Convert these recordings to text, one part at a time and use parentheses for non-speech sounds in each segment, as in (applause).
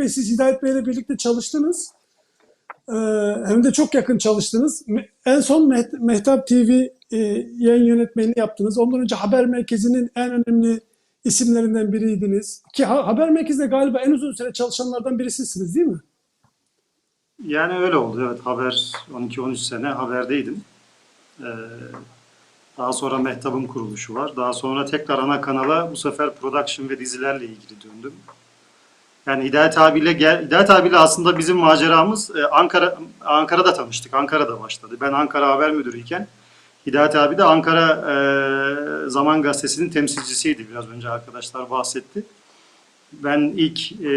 Bey siz Hidayet Bey ile birlikte çalıştınız. Ee, hem de çok yakın çalıştınız. En son Meht- Mehtap TV e, yayın yönetmenliği yaptınız. Ondan önce Haber Merkezi'nin en önemli isimlerinden biriydiniz. Ki ha- Haber Merkezi'de galiba en uzun süre çalışanlardan birisisiniz değil mi? Yani öyle oldu evet. Haber 12-13 sene haberdeydim. Ee, daha sonra Mehtap'ın kuruluşu var. Daha sonra tekrar ana kanala bu sefer production ve dizilerle ilgili döndüm. Yani Hidayet abiyle gel, Hidayet abiyle aslında bizim maceramız e, Ankara Ankara'da tanıştık. Ankara'da başladı. Ben Ankara Haber Müdürüyken Hidayet abi de Ankara e, Zaman Gazetesi'nin temsilcisiydi. Biraz önce arkadaşlar bahsetti. Ben ilk e,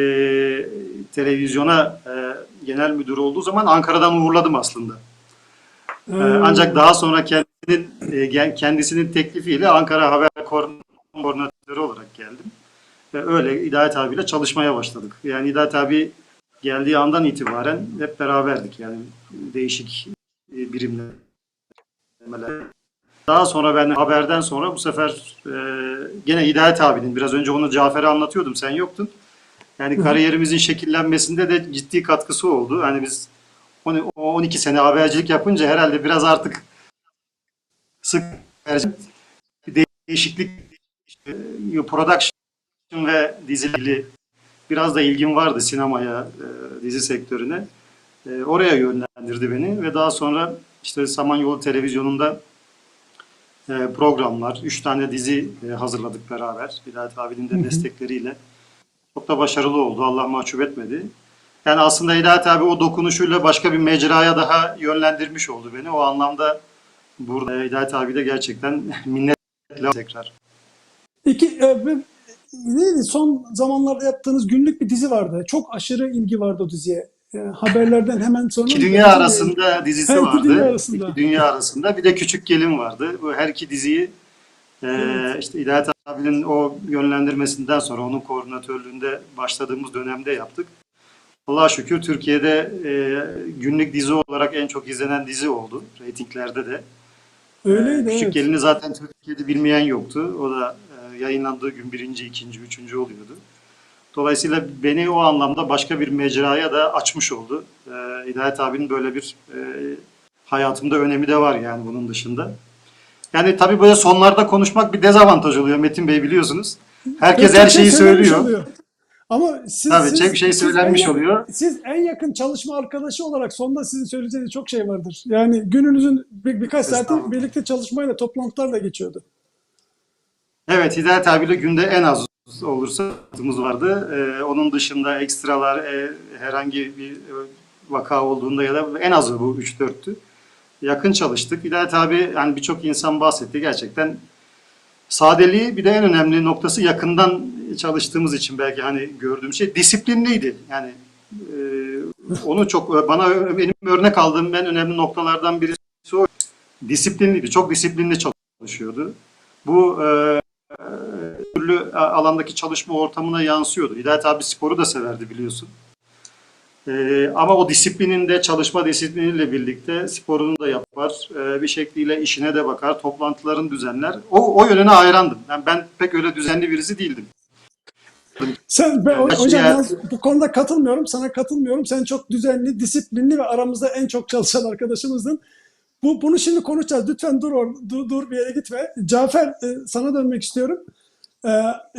televizyona e, genel müdür olduğu zaman Ankara'dan uğurladım aslında. E, ancak daha sonra kendisinin e, kendisinin teklifiyle Ankara Haber Koordinatörü olarak geldim. Ve öyle Hidayet abiyle çalışmaya başladık. Yani Hidayet abi geldiği andan itibaren hep beraberdik. Yani değişik e, birimler. Daha sonra ben haberden sonra bu sefer e, gene Hidayet abinin biraz önce onu Cafer'e anlatıyordum sen yoktun. Yani kariyerimizin şekillenmesinde de ciddi katkısı oldu. Hani biz on- o 12 sene habercilik yapınca herhalde biraz artık sık bir değişiklik e, production ve dizileri biraz da ilgim vardı sinemaya, e, dizi sektörüne. E, oraya yönlendirdi beni ve daha sonra işte Samanyolu Televizyonu'nda e, programlar, üç tane dizi e, hazırladık beraber. Hidayet abinin de destekleriyle. Çok da başarılı oldu. Allah mahcup etmedi. Yani aslında Hidayet abi o dokunuşuyla başka bir mecraya daha yönlendirmiş oldu beni. O anlamda burada Hidayet abi de gerçekten (laughs) minnetle tekrar. İki, e, neydi? Son zamanlarda yaptığınız günlük bir dizi vardı. Çok aşırı ilgi vardı o diziye. E, haberlerden hemen sonra. İki Dünya Arasında dizisi Ha, İki vardı. Dünya Arasında. İki Dünya Arasında. Bir de Küçük Gelin vardı. Bu her iki diziyi e, Evet. işte Hidayet abinin o yönlendirmesinden sonra onun koordinatörlüğünde başladığımız dönemde yaptık. Allah'a şükür Türkiye'de e, günlük dizi olarak en çok izlenen dizi oldu. Reytinglerde de. Öyleydi Küçük evet. Gelin'i zaten Türkiye'de bilmeyen yoktu. O da e, yayınlandığı gün birinci, ikinci, üçüncü oluyordu. Dolayısıyla beni o anlamda başka bir mecraya da açmış oldu. E, Hidayet abinin böyle bir e, hayatımda önemi de var yani bunun dışında. Yani tabii böyle sonlarda konuşmak bir dezavantaj oluyor Metin Bey biliyorsunuz. Herkes her şey şeyi söylüyor. Ama siz, Tabii, siz- çok şey siz söylenmiş en yak- oluyor. Siz en yakın çalışma arkadaşı olarak sonda sizin söyleyeceğiniz çok şey vardır. Yani gününüzün bir, birkaç saati birlikte çalışmayla, toplantılarla geçiyordu. Evet Hidayet abiyle günde en az olursa saatimiz vardı. Ee, onun dışında ekstralar e, herhangi bir e, vaka olduğunda ya da en azı bu 3-4'tü. Yakın çalıştık. Hidayet abi yani birçok insan bahsetti gerçekten. Sadeliği bir de en önemli noktası yakından çalıştığımız için belki hani gördüğüm şey disiplinliydi. Yani e, onu çok bana benim örnek aldığım en önemli noktalardan birisi o. Disiplinliydi. Çok disiplinli çalışıyordu. Bu e, türlü alandaki çalışma ortamına yansıyordu. Hidayet abi sporu da severdi biliyorsun. Ee, ama o disiplinin de çalışma disipliniyle birlikte sporunu da yapar. Ee, bir şekliyle işine de bakar. Toplantıların düzenler. O, o yönüne hayrandım. Yani ben pek öyle düzenli birisi değildim. Sen ben, Yani hocam ben bu konuda katılmıyorum. Sana katılmıyorum. Sen çok düzenli, disiplinli ve aramızda en çok çalışan arkadaşımızdın. Bu bunu şimdi konuşacağız. Lütfen dur or- dur, dur bir yere gitme. Cafer e, sana dönmek istiyorum. E,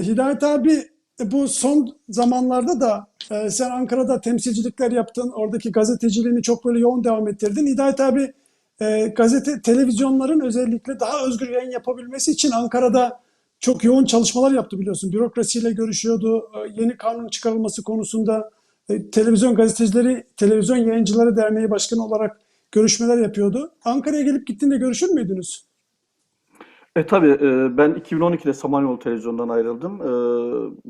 Hidayet abi bu son zamanlarda da e, sen Ankara'da temsilcilikler yaptın. Oradaki gazeteciliğini çok böyle yoğun devam ettirdin. Hidayet abi e, gazete, televizyonların özellikle daha özgür yayın yapabilmesi için Ankara'da çok yoğun çalışmalar yaptı biliyorsun. Bürokrasiyle görüşüyordu. E, Yeni kanun çıkarılması konusunda e, televizyon gazetecileri, televizyon yayıncıları derneği başkanı olarak görüşmeler yapıyordu. Ankara'ya gelip gittiğinde görüşür müydünüz? E tabii e, ben 2012'de Samanyolu Televizyon'dan ayrıldım. E,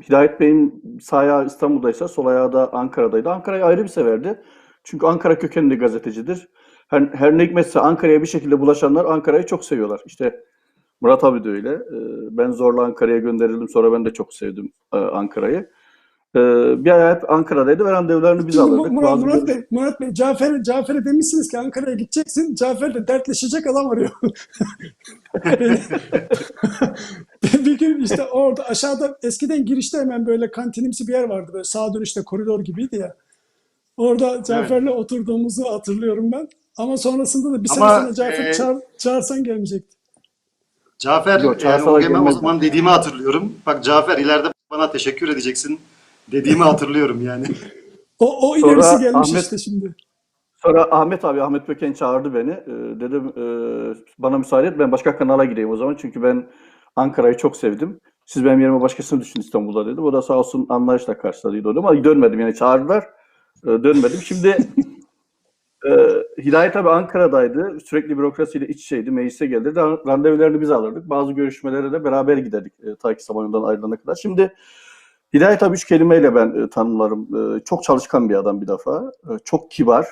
Hidayet Bey'in sağ ayağı İstanbul'daysa sol ayağı da Ankara'daydı. Ankara'yı ayrı bir severdi. Çünkü Ankara kökenli gazetecidir. Her, her ne hikmetse Ankara'ya bir şekilde bulaşanlar Ankara'yı çok seviyorlar. İşte Murat abi de öyle. E, ben zorla Ankara'ya gönderildim. Sonra ben de çok sevdim e, Ankara'yı. E, bir ay hep Ankara'daydı ve randevularını biz Şimdi alırdık. Murat, Murat Bey, Murat Bey, Cafer, Cafer'e demişsiniz ki Ankara'ya gideceksin. Cafer de dertleşecek adam arıyor. (laughs) Bir gün işte orada aşağıda eskiden girişte hemen böyle kantinimsi bir yer vardı. Böyle sağa dönüşte koridor gibiydi ya. Orada Cafer'le oturduğumuzu hatırlıyorum ben. Ama sonrasında da bir sene sonra Cafer e, çağır, çağırsan gelmeyecekti. Cafer, Yok, yani çağırsalar o, o zaman dediğimi hatırlıyorum. Bak Cafer ileride bana teşekkür edeceksin dediğimi hatırlıyorum yani. O, o Sonra ilerisi gelmiş Ahmet- işte şimdi. Sonra Ahmet abi, Ahmet Böken çağırdı beni. Ee, dedim e, bana müsaade et ben başka kanala gideyim o zaman. Çünkü ben Ankara'yı çok sevdim. Siz benim yerime başkasını düşün İstanbul'da dedim. O da sağ olsun anlayışla karşıladıydı onu ama dönmedim yani çağırdılar. Ee, dönmedim. Şimdi e, Hidayet abi Ankara'daydı. Sürekli bürokrasiyle iç içeydi. Meclise geldi. Ra- Randevularını biz alırdık. Bazı görüşmelere de beraber giderdik. E, ta ki Samanyolu'dan ayrılana kadar. Şimdi Hidayet abi üç kelimeyle ben e, tanımlarım. E, çok çalışkan bir adam bir defa. E, çok kibar.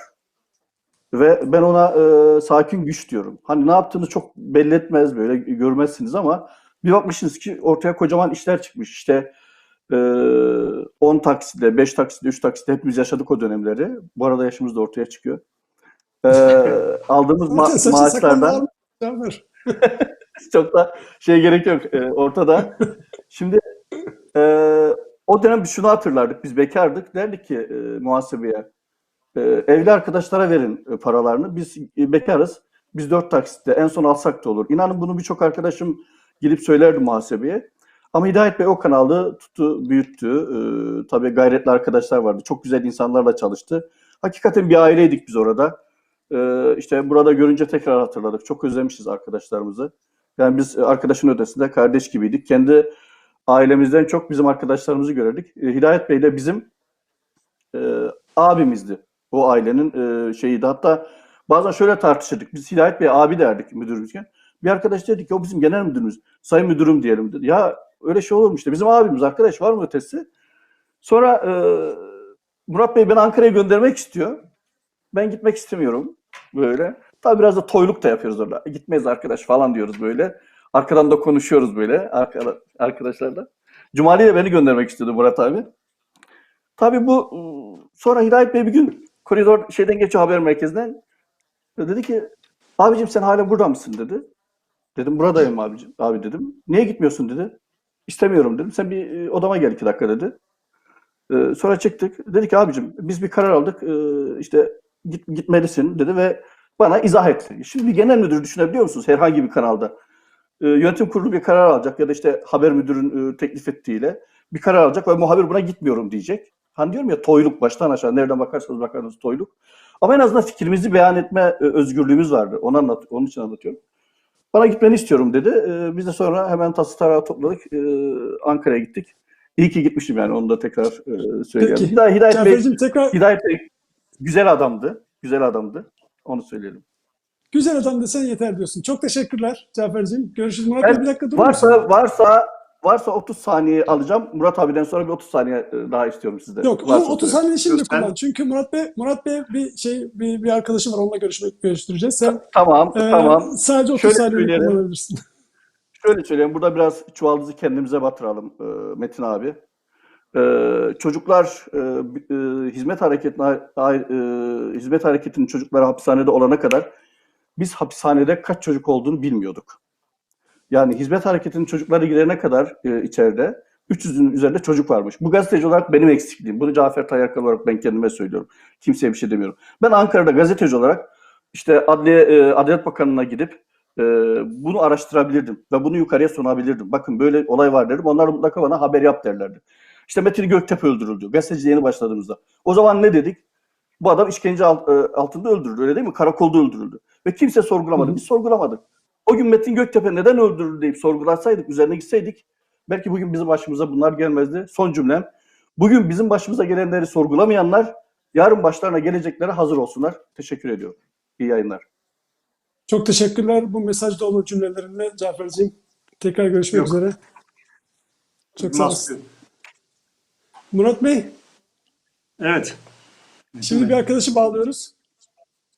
Ve ben ona e, sakin güç diyorum. Hani ne yaptığını çok belli etmez böyle görmezsiniz ama bir bakmışsınız ki ortaya kocaman işler çıkmış. İşte e, 10 taksitle, 5 taksitle, 3 taksitle hepimiz yaşadık o dönemleri. Bu arada yaşımız da ortaya çıkıyor. E, (laughs) aldığımız ma- maaşlardan (laughs) çok da şey gerek yok e, ortada. Şimdi (laughs) e, o dönem şunu hatırlardık. Biz bekardık. Derdik ki e, muhasebeye e, evli arkadaşlara verin e, paralarını. Biz e, bekarız. Biz dört taksitte en son alsak da olur. İnanın bunu birçok arkadaşım gelip söylerdi muhasebeye. Ama Hidayet Bey o kanalı tuttu, büyüttü. E, tabii gayretli arkadaşlar vardı. Çok güzel insanlarla çalıştı. Hakikaten bir aileydik biz orada. E, işte burada görünce tekrar hatırladık. Çok özlemişiz arkadaşlarımızı. Yani biz e, arkadaşın ötesinde kardeş gibiydik. Kendi ailemizden çok bizim arkadaşlarımızı görürdük. E, Hidayet Bey de bizim e, abimizdi. O ailenin e, şeyiydi. Hatta bazen şöyle tartışırdık. Biz Hidayet Bey abi derdik müdürümüzken. Bir arkadaş dedi ki o bizim genel müdürümüz. Sayın müdürüm diyelim dedi. Ya öyle şey olur mu işte. Bizim abimiz arkadaş var mı ötesi? Sonra e, Murat Bey beni Ankara'ya göndermek istiyor. Ben gitmek istemiyorum böyle. Tabii biraz da toyluk da yapıyoruz orada. Gitmeyiz arkadaş falan diyoruz böyle. Arkadan da konuşuyoruz böyle arka- arkadaşlarla. Cumali de beni göndermek istiyordu Murat abi. Tabii bu ıı, sonra Hidayet Bey bir gün koridor şeyden geçiyor haber merkezinden. Dedi ki abicim sen hala burada mısın dedi. Dedim buradayım abicim. Abi dedim. Niye gitmiyorsun dedi. İstemiyorum dedim. Sen bir odama gel iki dakika dedi. Sonra çıktık. Dedi ki abicim biz bir karar aldık. İşte git, gitmelisin dedi ve bana izah etti. Şimdi bir genel müdür düşünebiliyor musunuz herhangi bir kanalda? Ee, yönetim kurulu bir karar alacak ya da işte haber müdürün e, teklif ettiğiyle bir karar alacak ve muhabir buna gitmiyorum diyecek. Hani diyorum ya toyluk baştan aşağı nereden bakarsanız bakarsanız toyluk. Ama en azından fikrimizi beyan etme e, özgürlüğümüz vardı. Onu anlat, onun için anlatıyorum. Bana gitmeni istiyorum dedi. Ee, biz de sonra hemen tası tarağı topladık. Ankara'ya gittik. İyi ki gitmiştim yani onu da tekrar e, söyleyeyim. Peki. Hidayet, Hidayet Bey, tekrar Hidayet Bey güzel adamdı. Güzel adamdı. Onu söyleyelim. Güzel adam desen yeter diyorsun. Çok teşekkürler Cafer'cim. Görüşürüz. Murat Ben- bir dakika durur musun? Varsa varsa varsa 30 saniye alacağım. Murat abiden sonra bir 30 saniye e, daha istiyorum sizden. Yok, Varsa o 30 süre. saniye şimdi Lütfen. kullan. Çünkü Murat Bey, Murat Bey bir şey bir, bir arkadaşı var onunla görüşmek görüştüreceğiz. Sen Tamam, e, tamam. sadece 30 Şöyle saniye kullanabilirsin. (laughs) Şöyle söyleyeyim, burada biraz çuvaldızı kendimize batıralım e, Metin abi. E, çocuklar e, e, hizmet hareketine e, hizmet hareketinin çocukları hapishanede olana kadar biz hapishanede kaç çocuk olduğunu bilmiyorduk. Yani hizmet hareketinin çocukları girene kadar e, içeride 300'ün üzerinde çocuk varmış. Bu gazeteci olarak benim eksikliğim. Bunu Cafer Tayyakal olarak ben kendime söylüyorum. Kimseye bir şey demiyorum. Ben Ankara'da gazeteci olarak işte Adliye, e, Adalet Bakanlığı'na gidip e, bunu araştırabilirdim ve bunu yukarıya sunabilirdim. Bakın böyle olay var derim. Onlar mutlaka bana haber yap derlerdi. İşte Metin Göktepe öldürüldü. Gazeteci yeni başladığımızda. O zaman ne dedik? Bu adam işkence e, altında öldürüldü öyle değil mi? Karakolda öldürüldü. Ve kimse sorgulamadı. Hı. Biz sorgulamadık. O gün Metin Göktepe neden öldürüldü deyip sorgulatsaydık, üzerine gitseydik belki bugün bizim başımıza bunlar gelmezdi. Son cümlem. Bugün bizim başımıza gelenleri sorgulamayanlar yarın başlarına geleceklere hazır olsunlar. Teşekkür ediyorum. İyi yayınlar. Çok teşekkürler bu mesaj dolu cümlelerinle Cafer'cim. Tekrar görüşmek Yok. üzere. Çok sağ olasın. Murat Bey, Evet. şimdi bir arkadaşı bağlıyoruz.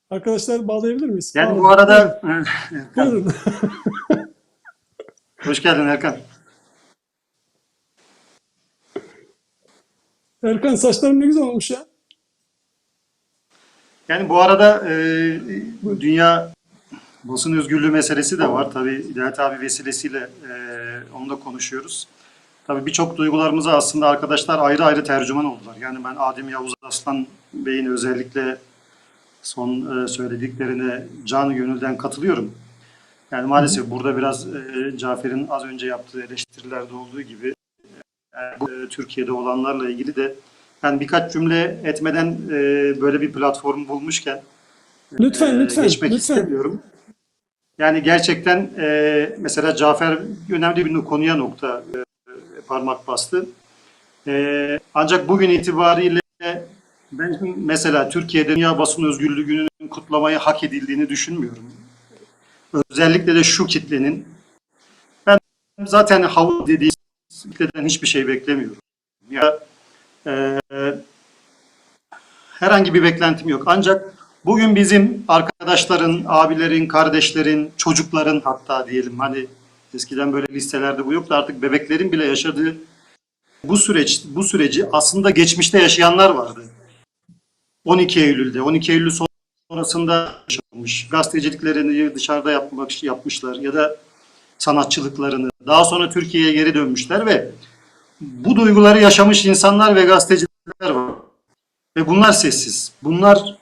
Arkadaşlar bağlayabilir miyiz? Yani Bağlayın. bu arada Buyurun. (laughs) (laughs) hoş geldin Erkan. Erkan saçların ne güzel olmuş ya. Yani bu arada e, dünya basın özgürlüğü meselesi de var. Tabii Hidayet abi vesilesiyle e, onu da konuşuyoruz. Tabii birçok duygularımıza aslında arkadaşlar ayrı ayrı tercüman oldular. Yani ben Adem Yavuz Aslan Bey'in özellikle son e, söylediklerine canı gönülden katılıyorum. Yani maalesef burada biraz e, Cafer'in az önce yaptığı eleştirilerde olduğu gibi e, bu, Türkiye'de olanlarla ilgili de ben birkaç cümle etmeden böyle bir platform bulmuşken Lütfen, lütfen, geçmek lütfen. istemiyorum. Yani gerçekten mesela Cafer önemli bir konuya nokta parmak bastı. Ancak bugün itibariyle ben mesela Türkiye'de Dünya Basın Özgürlüğü Günü'nün kutlamayı hak edildiğini düşünmüyorum. Özellikle de şu kitlenin ben zaten hava dediği kitleden hiçbir şey beklemiyorum. Ya e, herhangi bir beklentim yok. Ancak bugün bizim arkadaşların, abilerin, kardeşlerin, çocukların hatta diyelim hani eskiden böyle listelerde bu yoktu artık bebeklerin bile yaşadığı bu süreç bu süreci aslında geçmişte yaşayanlar vardı. 12 Eylül'de, 12 Eylül sonrasında yaşanmış. Gazeteciliklerini dışarıda yapmak yapmışlar ya da sanatçılıklarını. Daha sonra Türkiye'ye geri dönmüşler ve bu duyguları yaşamış insanlar ve gazeteciler var. Ve bunlar sessiz. Bunlar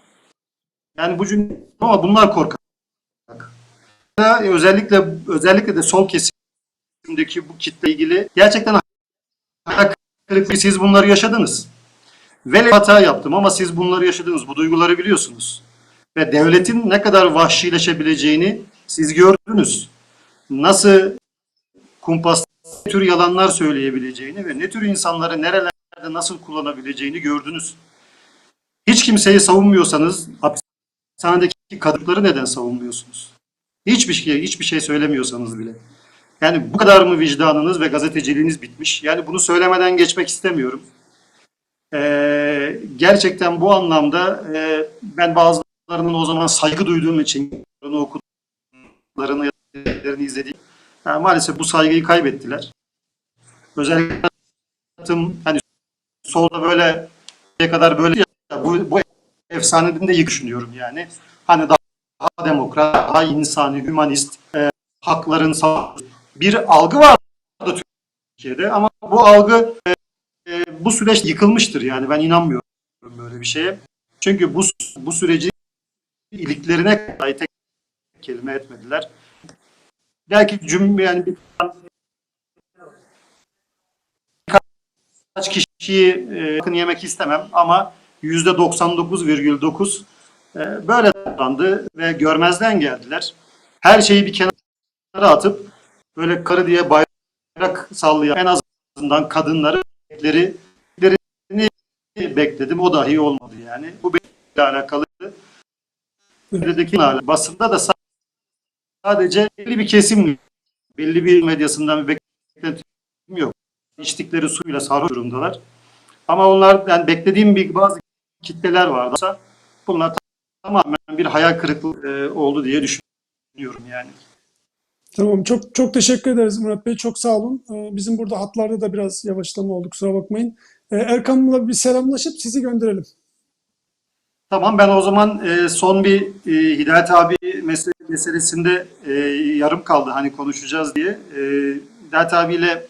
yani bu cümle ama bunlar korkak. Özellikle özellikle de sol kesimdeki bu kitle ilgili gerçekten siz bunları yaşadınız. Ve hata yaptım ama siz bunları yaşadınız. Bu duyguları biliyorsunuz. Ve devletin ne kadar vahşileşebileceğini siz gördünüz. Nasıl kumpas ne tür yalanlar söyleyebileceğini ve ne tür insanları nerelerde nasıl kullanabileceğini gördünüz. Hiç kimseyi savunmuyorsanız hapishanedeki kadınları neden savunmuyorsunuz? Hiçbir şey, hiçbir şey söylemiyorsanız bile. Yani bu kadar mı vicdanınız ve gazeteciliğiniz bitmiş? Yani bunu söylemeden geçmek istemiyorum. Ee, gerçekten bu anlamda e, ben bazılarının o zaman saygı duyduğum için onu okuduklarını izlediğim yani maalesef bu saygıyı kaybettiler. Özellikle hani solda böyle ne kadar böyle bu, bu efsaneden de düşünüyorum yani. Hani daha demokrat, daha insani, hümanist, e, hakların bir algı var Türkiye'de ama bu algı e, e, bu süreç yıkılmıştır yani ben inanmıyorum böyle bir şeye. Çünkü bu bu süreci iliklerine dahi tek kelime etmediler. Belki cümle yani bir birkaç kişiyi e, yakın yemek istemem ama yüzde 99,9 e, böyle davrandı ve görmezden geldiler. Her şeyi bir kenara atıp böyle karı diye bayrak sallayan en azından kadınları bekleri bekledim. O dahi olmadı yani. Bu benimle alakalı. Ülkedeki basında da sadece belli bir kesim belli bir medyasından bir beklentim yok. İçtikleri suyla sarhoş durumdalar. Ama onlar yani beklediğim bir bazı kitleler vardı. Bunlar tamamen bir hayal kırıklığı e, oldu diye düşünüyorum yani. Tamam çok çok teşekkür ederiz Murat Bey. Çok sağ olun. Ee, Bizim burada hatlarda da biraz yavaşlama oldu kusura bakmayın. Ee, Erkan'la bir selamlaşıp sizi gönderelim. Tamam ben o zaman e, son bir e, Hidayet abi mesele, meselesinde e, yarım kaldı hani konuşacağız diye. Hidayet abiyle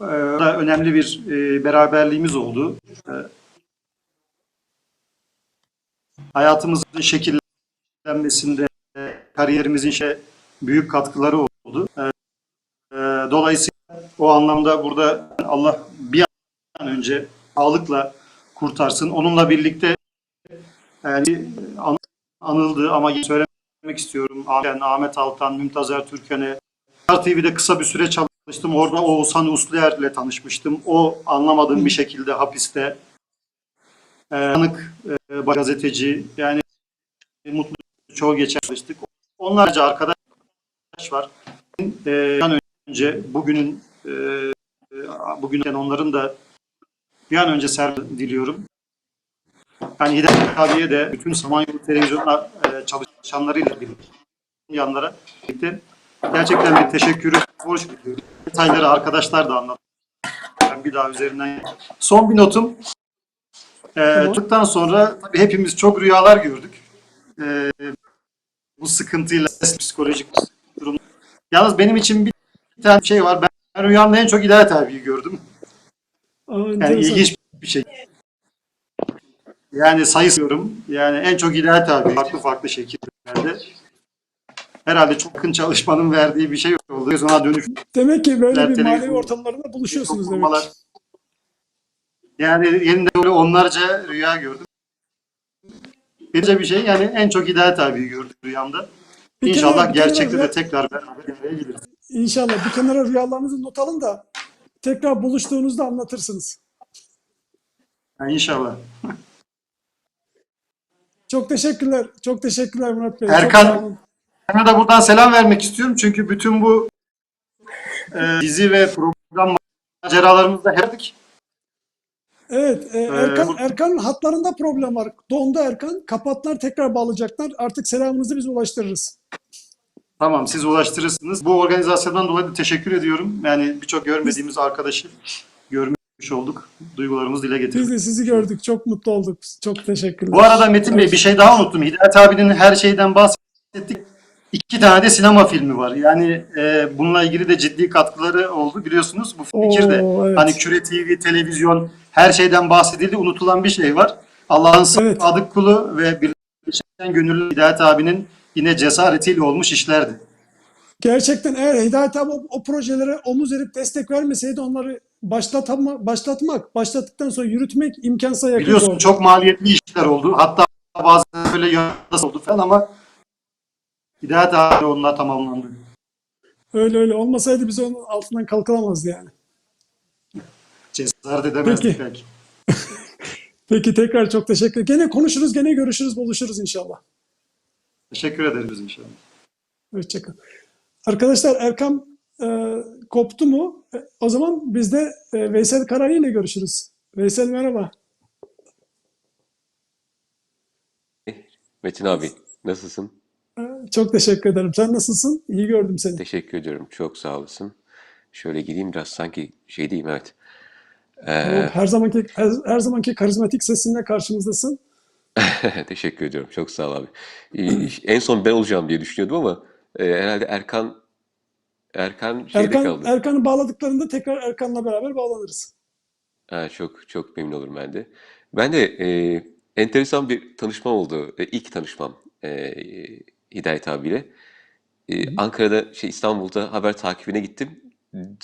da önemli bir beraberliğimiz oldu. Hayatımızın şekillenmesinde, kariyerimizin şey büyük katkıları oldu. E, e, dolayısıyla o anlamda burada Allah bir an önce sağlıkla kurtarsın. Onunla birlikte yani an- anıldı ama söylemek istiyorum. Ahmet, Ahmet Altan, Mümtazer Türkan'e Star TV'de kısa bir süre çalıştım. Orada Oğuzhan Usluer ile tanışmıştım. O anlamadığım bir şekilde hapiste. Ee, tanık e, gazeteci yani mutlu çoğu geçen çalıştık. Onlarca arkadaş var. Ee, bir an önce bugünün e, bugün onların da bir an önce ser diliyorum. Yani Hidayet abiye de bütün Samanyolu televizyonuna e, çalışanlarıyla birlikte yanlara birlikte gerçekten bir teşekkürü borç biliyorum. Detayları arkadaşlar da anlattı. Ben bir daha üzerinden son bir notum. E, Tamam. Çıktıktan sonra tabii hepimiz çok rüyalar gördük. E, bu sıkıntıyla psikolojik durum. Yalnız benim için bir tane şey var. Ben, ben rüyamda en çok Hidayet abiyi gördüm. Aa, Yani ilginç bir şey. Yani sayıyorum. Yani en çok Hidayet abi farklı farklı şekillerde. Herhalde çok yakın çalışmanın verdiği bir şey oldu. Ona dönüş Demek ki böyle bir manevi ortamlarda buluşuyorsunuz demek. Yani yeniden böyle onlarca rüya gördüm. Bir bir şey yani en çok Hidayet abiyi gördüm rüyamda. Bir İnşallah kere gerçekte rüya- de tekrar beraber bir araya geliriz. İnşallah bir kenara rüyalarınızı not alın da tekrar buluştuğunuzda anlatırsınız. Yani inşallah. Çok teşekkürler. Çok teşekkürler Murat Bey. Erkan-. Sana da buradan selam vermek istiyorum. Çünkü bütün bu e, dizi ve program maceralarımızda heptik. Evet, e, Erkan, bu- Erkan'ın hatlarında problem var. Dondu Erkan. Kapatlar tekrar bağlayacaklar. Artık selamınızı biz ulaştırırız. Tamam siz ulaştırırsınız. Bu organizasyondan dolayı da teşekkür ediyorum. Yani birçok görmediğimiz arkadaşı görmüş olduk. Duygularımızı dile Biz getirdik. de sizi gördük. Çok mutlu olduk. Çok teşekkürler. Bu arada Metin Bey bir şey daha unuttum. Hidayet abinin her şeyden bahsettik. İki tane de sinema filmi var. Yani e, bununla ilgili de ciddi katkıları oldu biliyorsunuz. Bu fikir de evet. hani Küre TV, televizyon her şeyden bahsedildi. Unutulan bir şey var. Allah'ın Evet. sadık kulu ve birleşen gönüllü Hidayet abinin yine cesaretiyle olmuş işlerdi. Gerçekten eğer Hidayet abi o, o projelere omuz verip destek vermeseydi onları başlatma, başlatmak, başlattıktan sonra yürütmek imkansıza yakın Biliyorsun oldu. çok maliyetli işler oldu. Hatta bazen böyle yanında oldu falan ama Hidayet abi onunla tamamlandı. Öyle öyle olmasaydı biz onun altından kalkılamazdı yani. Cesaret edemezdik Peki. belki. (laughs) Peki tekrar çok teşekkür Gene konuşuruz, gene görüşürüz, buluşuruz inşallah. Teşekkür ederiz inşallah. Hoşçakalın. Arkadaşlar Erkam e, koptu mu? E, o zaman biz de e, Veysel Karayı ile görüşürüz. Veysel merhaba. Metin abi nasılsın? E, çok teşekkür ederim. Sen nasılsın? İyi gördüm seni. Teşekkür ediyorum. Çok sağ olasın. Şöyle gireyim biraz sanki şey diyeyim evet. Ee, Her zamanki her, her zamanki karizmatik sesinle karşımızdasın. (laughs) teşekkür ediyorum. Çok sağ ol abi. Ee, en son ben olacağım diye düşünüyordum ama e, herhalde Erkan Erkan şeyde Erkan kaldı. Erkan'ı bağladıklarında tekrar Erkan'la beraber bağlanırız. Ha, çok çok memnun olurum ben de. Ben de e, enteresan bir tanışma oldu. E, ilk tanışmam e, Hidayet abiyle. E, Ankara'da şey İstanbul'da haber takibine gittim.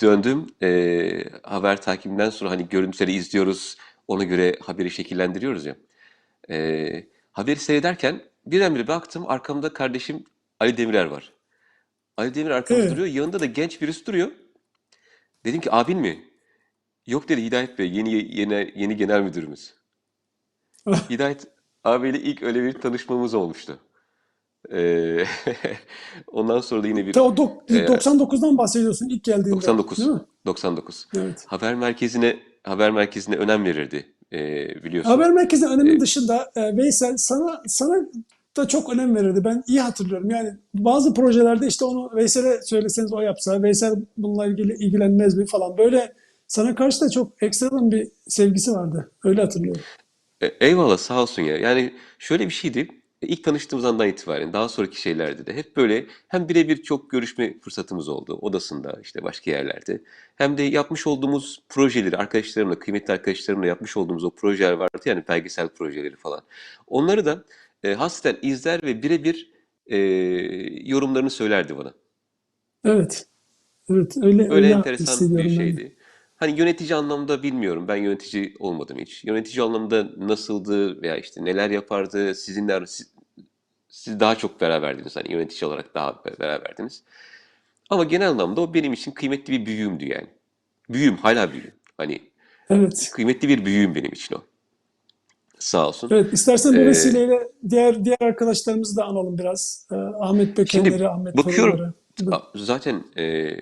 Döndüm. E, haber takibinden sonra hani görüntüleri izliyoruz. Ona göre haberi şekillendiriyoruz ya. E, haberi seyrederken birdenbire baktım arkamda kardeşim Ali Demirer var. Ali Demir arkamda Evet. duruyor. Yanında da genç birisi duruyor. Dedim ki abin mi? Yok dedi Hidayet Bey, yeni yeni yeni genel müdürümüz. (laughs) Hidayet abiyle ilk öyle bir tanışmamız olmuştu. Ee, (laughs) ondan sonra da yine bir Te- o dok- Ee, 99'dan bahsediyorsun ilk geldiğinde. 99 Değil mi? 99 Evet. haber merkezine haber merkezine önem verirdi ee, biliyorsun. Haber merkezinin önemin Evet. dışında e, Veysel sana sana da çok önem verirdi. Ben iyi hatırlıyorum. Yani bazı projelerde işte onu Veysel'e söyleseniz o yapsa, Veysel bununla ilgili ilgilenmez mi falan. Böyle sana karşı da çok ekstradan bir sevgisi vardı. Öyle hatırlıyorum. E, Eyvallah sağ olsun ya. Yani şöyle bir şeydi. İlk tanıştığımız andan itibaren daha sonraki şeylerde de hep böyle hem birebir çok görüşme fırsatımız oldu. Odasında işte başka yerlerde. Hem de yapmış olduğumuz projeleri arkadaşlarımla, kıymetli arkadaşlarımla yapmış olduğumuz o projeler vardı yani belgesel projeleri falan. Onları da e, hasreten izler ve birebir e, yorumlarını söylerdi bana. Evet. Evet. Öyle Öyle öyle enteresan bir şeydi. Hani yönetici anlamda bilmiyorum. Ben yönetici olmadım hiç. Yönetici anlamda nasıldı veya işte neler yapardı? Sizinle siz, siz daha çok beraberdiniz. Hani yönetici olarak daha beraberdiniz. Ama genel anlamda o benim için kıymetli bir büyüğümdü yani. Büyüğüm, hala büyüğüm. Hani Evet. kıymetli bir büyüğüm benim için o. Sağ olsun. Evet. İstersen bu Ee, vesileyle diğer diğer arkadaşlarımızı da analım biraz. Ee, Ahmet Bökenleri, Ahmet bakıyorum. Torunları. Zaten e,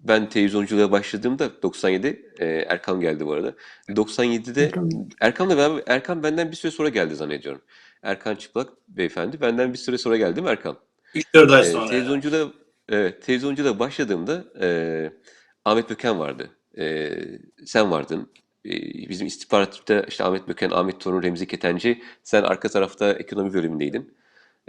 ben televizyonculuğa başladığımda 97 e, Erkan geldi bu arada. 97'de Erkan. Erkan'la beraber Erkan benden bir süre sonra geldi zannediyorum. Erkan Çıplak beyefendi benden bir süre sonra geldi mi Erkan? 3-4 ay E, sonra. televizyoncuda evet, televizyoncuda başladığımda e, Ahmet Böken vardı. E, sen vardın. E, bizim istihbaratta işte Ahmet Böken, Ahmet Torun, Remzi Ketenci. Sen arka tarafta ekonomi bölümündeydin.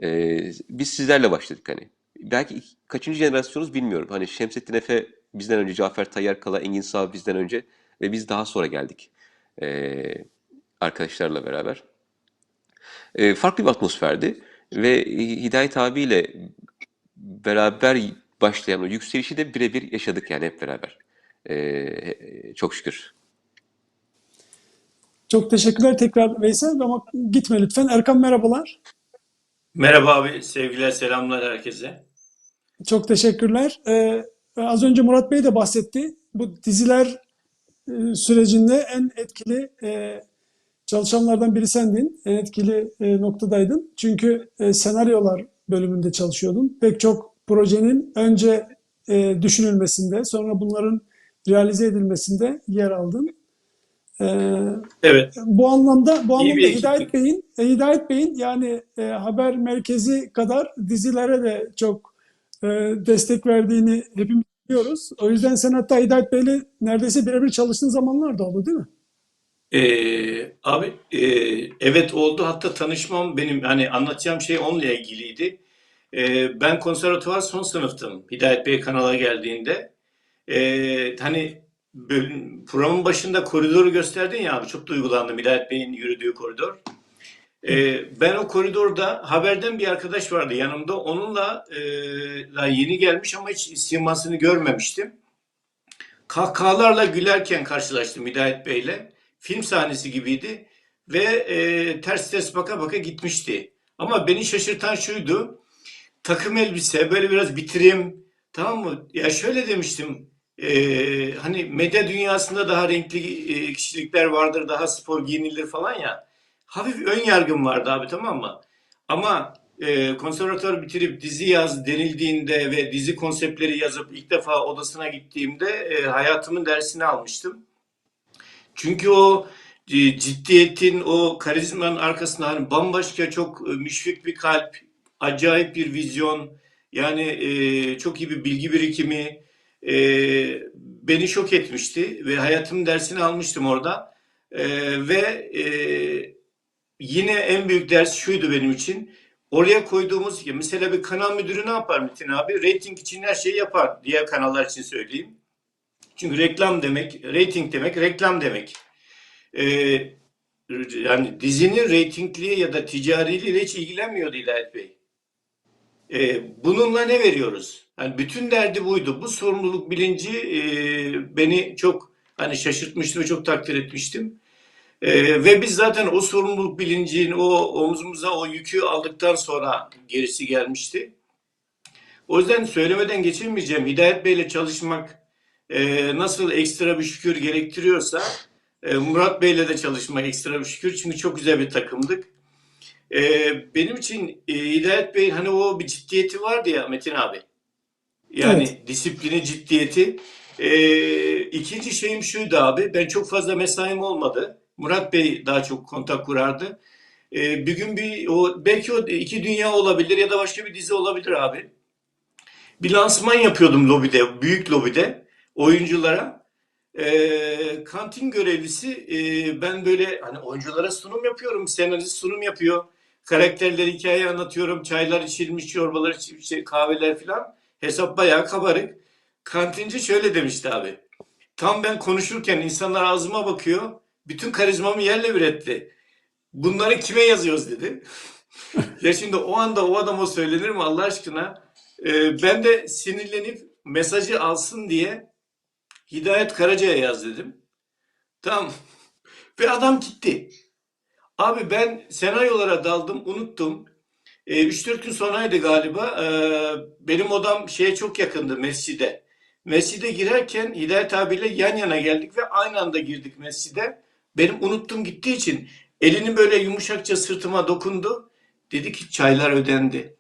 E, biz sizlerle başladık hani. Belki kaçıncı jenerasyonuz bilmiyorum. Hani Şemsettin Efe bizden önce, Cafer Tayyar Kala, Engin Sağ bizden önce ve biz daha sonra geldik e, arkadaşlarla beraber. E, farklı bir atmosferdi ve Hidayet abiyle beraber başlayan o yükselişi de birebir yaşadık yani hep beraber. E, çok şükür. Çok teşekkürler tekrar Veysel ama gitme lütfen. Erkan merhabalar. Merhaba abi, sevgiler, selamlar herkese. Çok teşekkürler. Ee, az önce Murat Bey de bahsetti. Bu diziler e, sürecinde en etkili e, çalışanlardan biri sendin. En etkili e, noktadaydın. Çünkü e, senaryolar bölümünde çalışıyordun. Pek çok projenin önce e, düşünülmesinde, sonra bunların realize edilmesinde yer aldın. Ee, Evet, bu anlamda bu İyi anlamda. Hidayet Bey'in e, Hidayet Bey'in yani e, haber merkezi kadar dizilere de çok e, destek verdiğini hepimiz biliyoruz. O yüzden sen hatta Hidayet Bey'le neredeyse birebir çalıştığın zamanlar da oldu değil mi? Ee, abi e, evet oldu. Hatta tanışmam benim hani anlatacağım şey onunla ilgiliydi. Ee, ben konservatuvar son sınıftım Hidayet Bey kanala geldiğinde. Ee, hani bölüm- programın başında koridoru gösterdin ya abi çok duygulandım Hidayet Bey'in yürüdüğü koridor. Ee, ben o koridorda haberden bir arkadaş vardı yanımda. Onunla e, daha yeni gelmiş ama hiç simasını görmemiştim. Kahkahalarla gülerken karşılaştım Hidayet Bey'le. Film sahnesi gibiydi ve e, ters ters baka baka gitmişti. Ama beni şaşırtan şuydu. Takım elbise böyle biraz bitirim tamam mı? Ya şöyle demiştim. e, hani medya dünyasında daha renkli e, kişilikler vardır, daha spor giyinilir falan ya. Hafif ön yargım vardı abi tamam mı? Ama e, konservatuvar bitirip dizi yaz denildiğinde ve dizi konseptleri yazıp ilk defa odasına gittiğimde e, hayatımın dersini almıştım. Çünkü o e, ciddiyetin, o karizmanın arkasında hani bambaşka çok e, müşfik bir kalp, acayip bir vizyon, yani e, çok iyi bir bilgi birikimi e, beni şok etmişti ve hayatımın dersini almıştım orada. E, ve e, yine en büyük ders şuydu benim için. Oraya koyduğumuz, mesela bir kanal müdürü ne yapar Metin abi? Rating için her şeyi yapar. Diğer kanallar için söyleyeyim. Çünkü reklam demek, rating demek, reklam demek. Ee, yani dizinin reytingliği ya da ticariliğiyle hiç ilgilenmiyordu İlahiyat Bey. Ee, bununla ne veriyoruz? Yani bütün derdi buydu. Bu sorumluluk bilinci e, beni çok hani şaşırtmıştı ve çok takdir etmiştim. Ee, ve biz zaten o sorumluluk bilincini, o omzumuza o yükü aldıktan sonra gerisi gelmişti. O yüzden söylemeden geçemeyeceğim. Hidayet Bey'le çalışmak e, nasıl ekstra bir şükür gerektiriyorsa e, Murat Bey'le de çalışmak ekstra bir şükür. Çünkü çok güzel bir takımdık. E, benim için e, Hidayet Bey'in hani o bir ciddiyeti vardı ya Metin abi. Yani disiplini, ciddiyeti. E, ikinci şeyim şuydu abi. Ben çok fazla mesaim olmadı. Murat Bey daha çok kontak kurardı. E, bir gün bir o belki o iki dünya olabilir ya da başka bir dizi olabilir abi. Bir lansman yapıyordum lobide, büyük lobide oyunculara. E, kantin görevlisi e, ben böyle hani oyunculara sunum yapıyorum, senarist sunum yapıyor. Karakterleri hikaye anlatıyorum, çaylar içilmiş, çorbalar içilmiş, kahveler filan. Hesap bayağı kabarık. Kantinci şöyle demişti abi. Tam ben konuşurken insanlar ağzıma bakıyor. Bütün karizmamı yerle bir etti. Bunları kime yazıyoruz dedi. (laughs) ya şimdi o anda o adama söylenir mi Allah aşkına? Ee, ben de sinirlenip mesajı alsın diye Hidayet Karaca'ya yaz dedim. Tamam. Ve adam gitti. Abi ben senaryolara daldım, unuttum. Ee, 3-4 gün sonraydı galiba. Ee, benim odam şeye çok yakındı mescide. Mescide girerken Hidayet abiyle yan yana geldik ve aynı anda girdik mescide. Benim unuttum gittiği için elini böyle yumuşakça sırtıma dokundu. Dedi ki çaylar ödendi.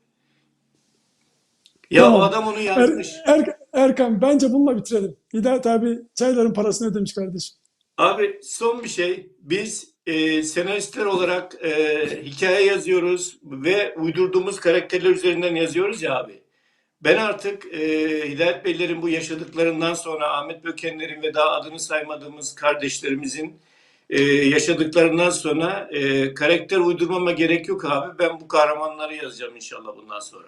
Ya Tamam. o adam onu Er- yazmış. Er- Erkan bence bununla bitirelim. Hidayet abi çayların parasını ödemiş kardeşim. Abi son bir şey. Biz e, senaristler olarak e, hikaye yazıyoruz ve uydurduğumuz karakterler üzerinden yazıyoruz ya abi. Ben artık e, Hidayet Beylerin bu yaşadıklarından sonra Ahmet Bökenler'in ve daha adını saymadığımız kardeşlerimizin e, yaşadıklarından sonra e, karakter uydurmama gerek yok abi. Ben bu kahramanları yazacağım inşallah bundan sonra.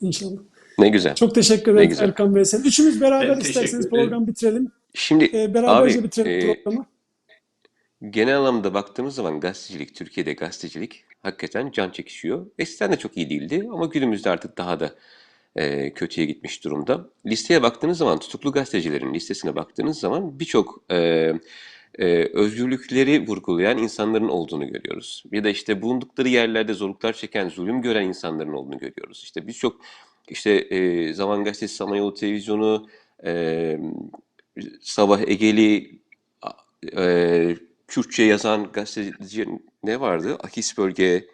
İnşallah. Ne güzel. Çok teşekkür Ne ederiz güzel. Erkan Veysel. Üçümüz beraber Ben isterseniz ederim. program bitirelim. Şimdi Ee, beraberce abi bitirelim e, programı. genel anlamda baktığımız zaman gazetecilik, Türkiye'de gazetecilik hakikaten can çekişiyor. Eskiden de çok iyi değildi ama günümüzde artık daha da e, kötüye gitmiş durumda. Listeye baktığınız zaman, tutuklu gazetecilerin listesine baktığınız zaman birçok e, e, özgürlükleri vurgulayan insanların olduğunu görüyoruz. Ya da işte bulundukları yerlerde zorluklar çeken, zulüm gören insanların olduğunu görüyoruz. İşte birçok işte e, Zaman Gazetesi, Samanyolu Televizyonu, e, Sabah Egeli, e, Kürtçe yazan gazeteci ne vardı? Akis Bölge,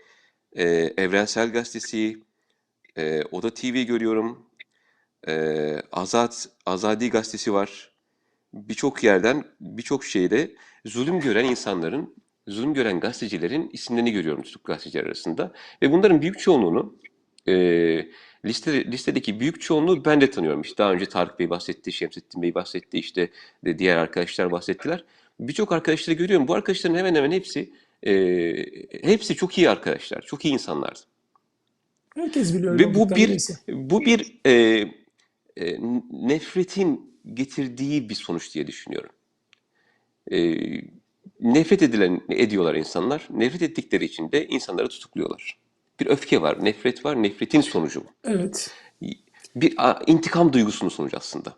e, Evrensel Gazetesi, e, Oda TV görüyorum. E, Azat, Azadi Gazetesi var. Birçok yerden, birçok şeyde zulüm gören insanların, zulüm gören gazetecilerin isimlerini görüyorum tutuklu gazeteciler arasında. Ve bunların büyük çoğunluğunu, e, liste, listedeki büyük çoğunluğu ben de tanıyorum. İşte daha önce Tarık Bey bahsetti, Şemsettin Bey bahsetti, işte de diğer arkadaşlar bahsettiler. Birçok arkadaşları görüyorum. Bu arkadaşların hemen hemen hepsi, e, hepsi çok iyi arkadaşlar, çok iyi insanlardı. Herkes biliyor. Ve bu bir neyse. bu bir e, e, nefretin getirdiği bir sonuç diye düşünüyorum. E, nefret edilen ediyorlar insanlar. Nefret ettikleri için de insanları tutukluyorlar. Bir öfke var, nefret var, nefretin sonucu bu. Evet. Bir a, intikam duygusunun sonucu aslında.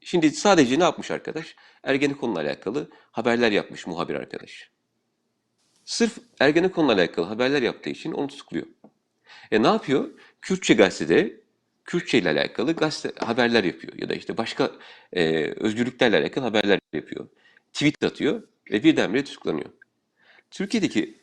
Şimdi sadece ne yapmış arkadaş? Ergenekon'la alakalı haberler yapmış muhabir arkadaş. Sırf Ergenekon'la alakalı haberler yaptığı için onu tutukluyor. E ne yapıyor? Kürtçe gazetede Kürtçe ile alakalı gazete haberler yapıyor ya da işte başka e, özgürlüklerle alakalı haberler yapıyor. Tweet atıyor ve birdenbire tutuklanıyor. Türkiye'deki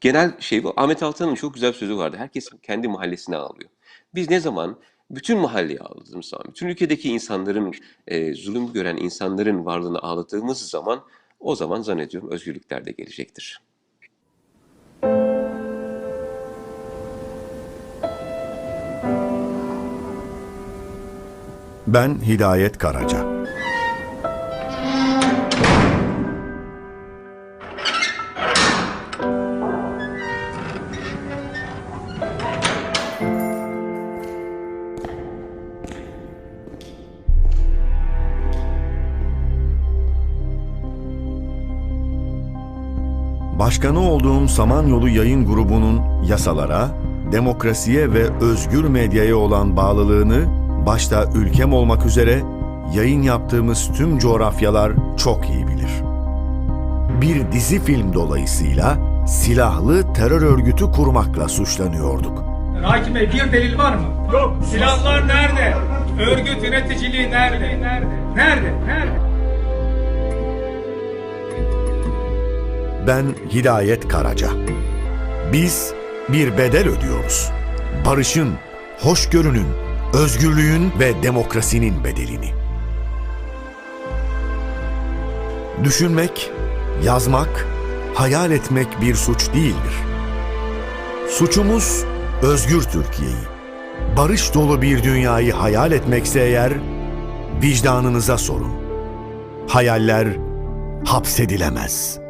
genel şey bu. Ahmet Altan'ın çok güzel bir sözü vardı. Herkes kendi mahallesine ağlıyor. Biz ne zaman bütün mahalleyi ağladığımız zaman, bütün ülkedeki insanların, e, zulüm gören insanların varlığını ağladığımız zaman o zaman zannediyorum özgürlükler de gelecektir. Ben Hidayet Karaca. Başkanı olduğum Samanyolu Yayın Grubu'nun yasalara, demokrasiye ve özgür medyaya olan bağlılığını başta ülkem olmak üzere yayın yaptığımız tüm coğrafyalar çok iyi bilir. Bir dizi film dolayısıyla silahlı terör örgütü kurmakla suçlanıyorduk. Hakim Bey bir delil var mı? Yok. Silahlar nerede? Örgüt yöneticiliği nerede? Nerede? Nerede? Nerede? Ben Hidayet Karaca. Biz bir bedel ödüyoruz. Barışın, hoşgörünün, özgürlüğün ve demokrasinin bedelini. Düşünmek, yazmak, hayal etmek bir suç değildir. Suçumuz özgür Türkiye'yi, barış dolu bir dünyayı hayal etmekse eğer vicdanınıza sorun. Hayaller hapsedilemez.''